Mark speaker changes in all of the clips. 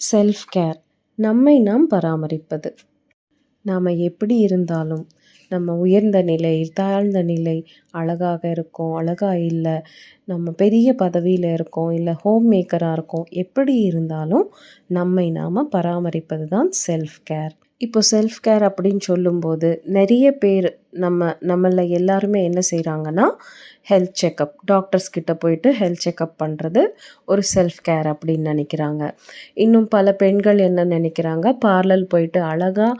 Speaker 1: Self care நம்மை நாம் பராமரிப்பது. நாம் எப்படி இருந்தாலும் நம்ம உயர்ந்த நிலை தாழ்ந்த நிலை அழகாக இருக்கோம் அழகாக இல்லை நம்ம பெரிய பதவியில் இருக்கோம் இல்லை ஹோம் மேக்கராக இருக்கோம் எப்படி இருந்தாலும் நம்மை நாம் பராமரிப்பது தான் செல்ஃப் கேர் இப்போ செல்ஃப் கேர் அப்படின்னு சொல்லும்போது நிறைய பேர் நம்ம நம்மள எல்லாருமே என்ன செய்கிறாங்கன்னா ஹெல்த் செக்கப் டாக்டர்ஸ் கிட்ட போயிட்டு ஹெல்த் செக்கப் பண்ணுறது ஒரு செல்ஃப் கேர் அப்படின்னு நினைக்கிறாங்க. இன்னும் பல பெண்கள் என்ன நினைக்கிறாங்க பார்லர் போயிட்டு அழகாக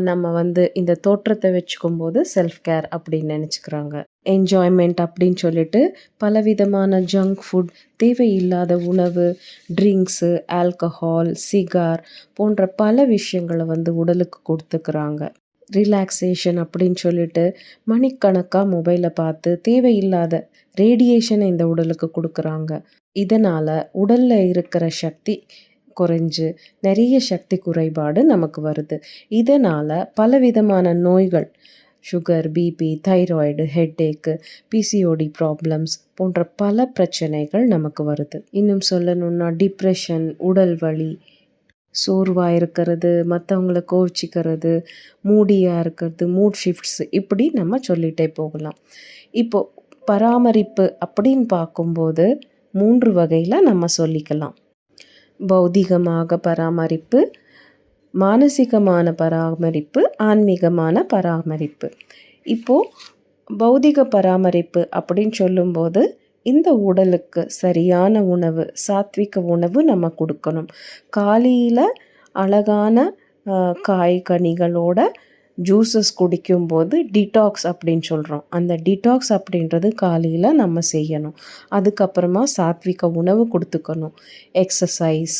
Speaker 1: நம்ம வந்து இந்த தோற்றத்தை வச்சுக்கும் போது செல்ஃப் கேர் அப்படின்னு நினச்சிக்கிறாங்க. என்ஜாய்மெண்ட் அப்படின்னு சொல்லிட்டு பலவிதமான ஜங்க் ஃபுட் தேவையில்லாத உணவு ட்ரிங்க்ஸு ஆல்கஹால் சிகார் போன்ற பல விஷயங்களை வந்து உடலுக்கு கொடுத்துக்கிறாங்க. ரிலாக்ஸேஷன் அப்படின்னு சொல்லிட்டு மணிக்கணக்காக மொபைலை பார்த்து தேவையில்லாத ரேடியேஷனை இந்த உடலுக்கு கொடுக்குறாங்க. இதனால் உடலில் இருக்கிற சக்தி குறைஞ்சு நிறைய சக்தி குறைபாடு நமக்கு வருது. இதனால் பலவிதமான நோய்கள் sugar BP thyroid headache PCOD problems போன்ற பல பிரச்சனைகள் நமக்கு வருது. இன்னும் சொல்லணுன்னா டிப்ரெஷன் உடல் வலி சோர்வாக இருக்கிறது மற்றவங்கள கோவிச்சிக்கிறது மூடியாக இருக்கிறது மூட் ஷிஃப்ட்ஸ் இப்படி நம்ம சொல்லிகிட்டே போகலாம். இப்போது பராமரிப்பு அப்படின்னு பார்க்கும்போது மூன்று வகையில் நம்ம சொல்லிக்கலாம். பௌதிகமாக பராமரிப்பு மானசீகமான பராமரிப்பு ஆன்மீகமான பராமரிப்பு. இப்போது பௌதிக பராமரிப்பு அப்படின்னு சொல்லும்போது இந்த உடலுக்கு சரியான உணவு சாத்விக உணவு நம்ம கொடுக்கணும். காலையில் அழகான காய் கனிகளோட ஜூஸஸ் குடிக்கும்போது டிடாக்ஸ் அப்படின்னு சொல்கிறோம் அந்த டிடாக்ஸ் அப்படின்றது காலையில் நம்ம செய்யணும். அதுக்கப்புறமா சாத்விக உணவு கொடுத்துக்கணும். Exercise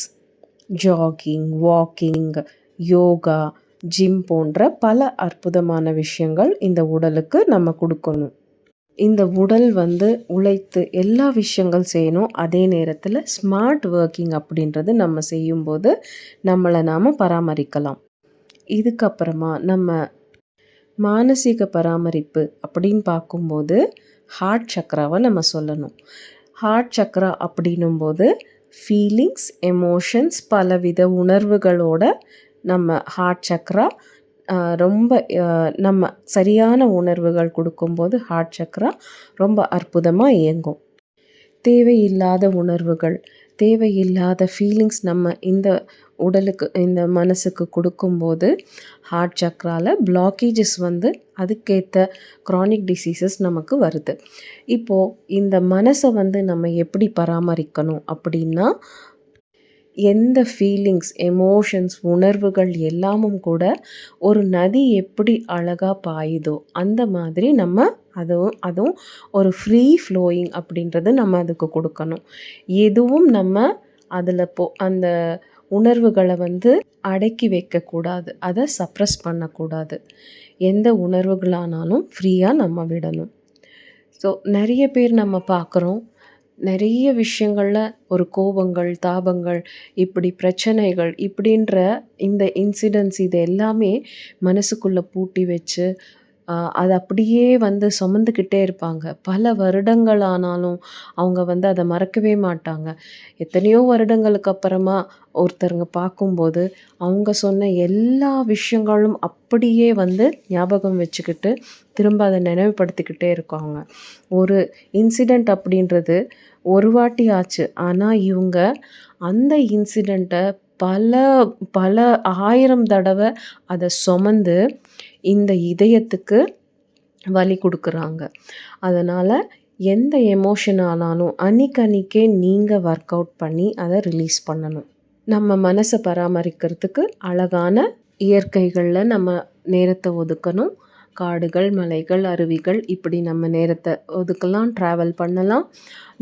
Speaker 1: jogging walking yoga gym போன்ற பல அற்புதமான விஷயங்கள் இந்த உடலுக்கு நம்ம கொடுக்கணும். இந்த உடல் வந்து உழைத்து எல்லா விஷயங்கள் செய்யணும். அதே நேரத்தில் ஸ்மார்ட் ஒர்க்கிங் அப்படின்றது நம்ம செய்யும்போது நம்மளை நாம் பராமரிக்கலாம். இதுக்கப்புறமா நம்ம மானசீக பராமரிப்பு அப்படின்னு பார்க்கும்போது ஹார்ட் சக்கராவை நம்ம சொல்லணும். ஹார்ட் சக்கரா அப்படின்னும்போது ஃபீலிங்ஸ் எமோஷன்ஸ் பலவித உணர்வுகளோட நம்ம ஹார்ட் சக்கரா ரொம்ப நம்ம சரியான உணர்வுகள் கொடுக்கும்போது ஹார்ட் சக்கரா ரொம்ப அற்புதமாக இயங்கும். தேவையில்லாத உணர்வுகள் தேவையில்லாத ஃபீலிங்ஸ் நம்ம இந்த உடலுக்கு இந்த மனசுக்கு கொடுக்கும்போது ஹார்ட் சக்கராவில் பிளாக்கேஜஸ் வந்து அதுக்கேற்ற க்ரானிக் டிசீசஸ் நமக்கு வருது. இப்போது இந்த மனசை வந்து நம்ம எப்படி பராமரிக்கணும் அப்படின்னா எந்த ஃபீலிங்ஸ் எமோஷன்ஸ் உணர்வுகள் எல்லாமும் கூட ஒரு நதி எப்படி அழகாக பாயுதோ அந்த மாதிரி நம்ம அதுவும் அதுவும் ஒரு ஃப்ரீ ஃப்ளோயிங் அப்படின்றது நம்ம அதுக்கு கொடுக்கணும். எதுவும் நம்ம அதில் போ அந்த உணர்வுகளை வந்து அடக்கி வைக்கக்கூடாது. அதை சப்ரஸ் பண்ணக்கூடாது. எந்த உணர்வுகளானாலும் ஃப்ரீயாக நம்ம விடணும். ஸோ நிறைய பேர் நம்ம பார்க்குறோம். நிறைய விஷயங்களில் ஒரு கோபங்கள் தாபங்கள் இப்படி பிரச்சனைகள் இப்படின்ற இந்த இன்சிடென்ட்ஸ் இது எல்லாமே மனசுக்குள்ளே பூட்டி வச்சு அது அப்படியே வந்து சுமந்துக்கிட்டே இருப்பாங்க. பல வருடங்கள் ஆனாலும் அவங்க வந்து அதை மறக்கவே மாட்டாங்க. எத்தனையோ வருடங்களுக்கு அப்புறமா ஒருத்தருங்க பார்க்கும்போது அவங்க சொன்ன எல்லா விஷயங்களும் அப்படியே வந்து ஞாபகம் வச்சுக்கிட்டு திரும்ப அதை நினைவுபடுத்திக்கிட்டே இருக்காங்க. ஒரு இன்சிடெண்ட் அப்படின்றது ஒரு வாட்டி ஆச்சு. ஆனால் இவங்க அந்த இன்சிடெண்ட்டை பல பல ஆயிரம் தடவை அதை சுமந்து இந்த இதயத்துக்கு வலி கொடுக்குறாங்க. அதனால் எந்த எமோஷன் ஆனாலும் அன்னைக்கு நீங்கள் ஒர்க் அவுட் பண்ணி அதை ரிலீஸ் பண்ணணும். நம்ம மனசை பராமரிக்கிறதுக்கு அழகான இயற்கைகளில் நம்ம நேரத்தை ஒதுக்கணும். காடுகள் மலைகள் அருவிகள் இப்படி நம்ம நேரத்தை ஒதுக்கலாம் ட்ராவல் பண்ணலாம்.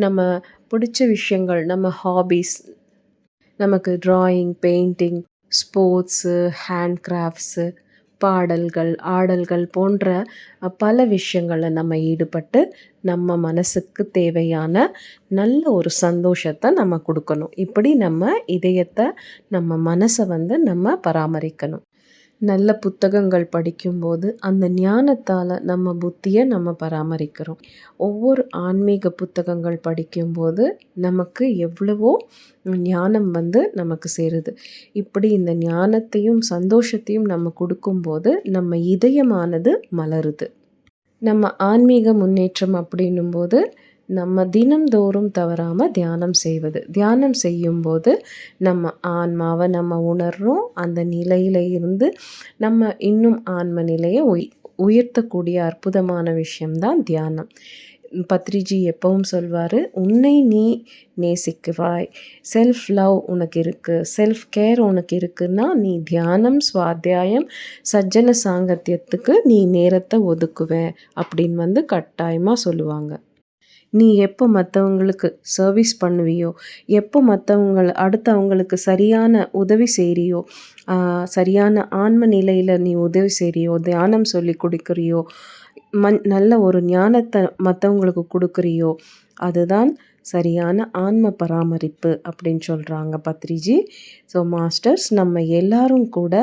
Speaker 1: நம்ம பிடிச்ச விஷயங்கள் நம்ம ஹாபீஸ் நமக்கு drawing painting sports hand crafts பாடல்கள் ஆடல்கள் போன்ற பல விஷயங்களில் நம்ம ஈடுபட்டு நம்ம மனசுக்கு தேவையான நல்ல ஒரு சந்தோஷத்தை நம்ம கொடுக்கணும். இப்படி நம்ம இதயத்தை நம்ம மனசை வந்து நம்ம பராமரிக்கணும். நல்ல புத்தகங்கள் படிக்கும்போது அந்த ஞானத்தால் நம்ம புத்தியை நம்ம பராமரிக்கிறோம். ஒவ்வொரு ஆன்மீக புத்தகங்கள் படிக்கும்போது நமக்கு எவ்வளவோ ஞானம் வந்து நமக்கு சேருது. இப்படி இந்த ஞானத்தையும் சந்தோஷத்தையும் நம்ம கொடுக்கும்போது நம்ம இதயமானது மலருது. நம்ம ஆன்மீக முன்னேற்றம் அப்படின்னும்போது நம்ம தினம்தோறும் தவறாமல் தியானம் செய்வது. தியானம் செய்யும்போது நம்ம ஆன்மாவை நம்ம உணர்றோம். அந்த நிலையில் இருந்து நம்ம இன்னும் ஆன்ம நிலையை உய் உயர்த்தக்கூடிய அற்புதமான விஷயம்தான் தியானம். பத்ரிஜி எப்பவும் சொல்வார் உன்னை நீ நேசிக்குவாய். செல்ஃப் லவ் உனக்கு இருக்குது செல்ஃப் கேர் உனக்கு இருக்குன்னா நீ தியானம் சுவாத்தியாயம் சஜ்ஜன சாங்கத்தியத்துக்கு நீ நேரத்தை ஒதுக்குவேன் அப்படின்னு வந்து கட்டாயமாக சொல்லுவாங்க. நீ எப்போ மற்றவங்களுக்கு சர்வீஸ் பண்ணுவியோ எப்போ மற்றவங்க அடுத்தவங்களுக்கு சரியான உதவி செய்கிறியோ சரியான ஆன்ம நிலையில் நீ உதவி செய்கிறியோ தியானம் சொல்லி கொடுக்குறியோ மண் நல்ல ஒரு ஞானத்தை மற்றவங்களுக்கு கொடுக்குறியோ அதுதான் சரியான ஆன்ம பராமரிப்பு அப்படின்னு சொல்கிறாங்க பத்ரிஜி. ஸோ மாஸ்டர்ஸ் நம்ம எல்லாரும் கூட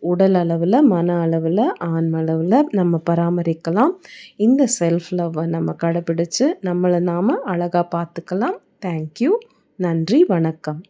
Speaker 1: உடல் அளவில் மன அளவில் ஆன்மளவில் நம்ம பராமரிக்கலாம். இந்த செல்ஃப் லவ்வை நம்ம கடைப்பிடிச்சு நம்மளை நாம் அழகாக பார்த்துக்கலாம் தேங்க்யூ நன்றி வணக்கம்.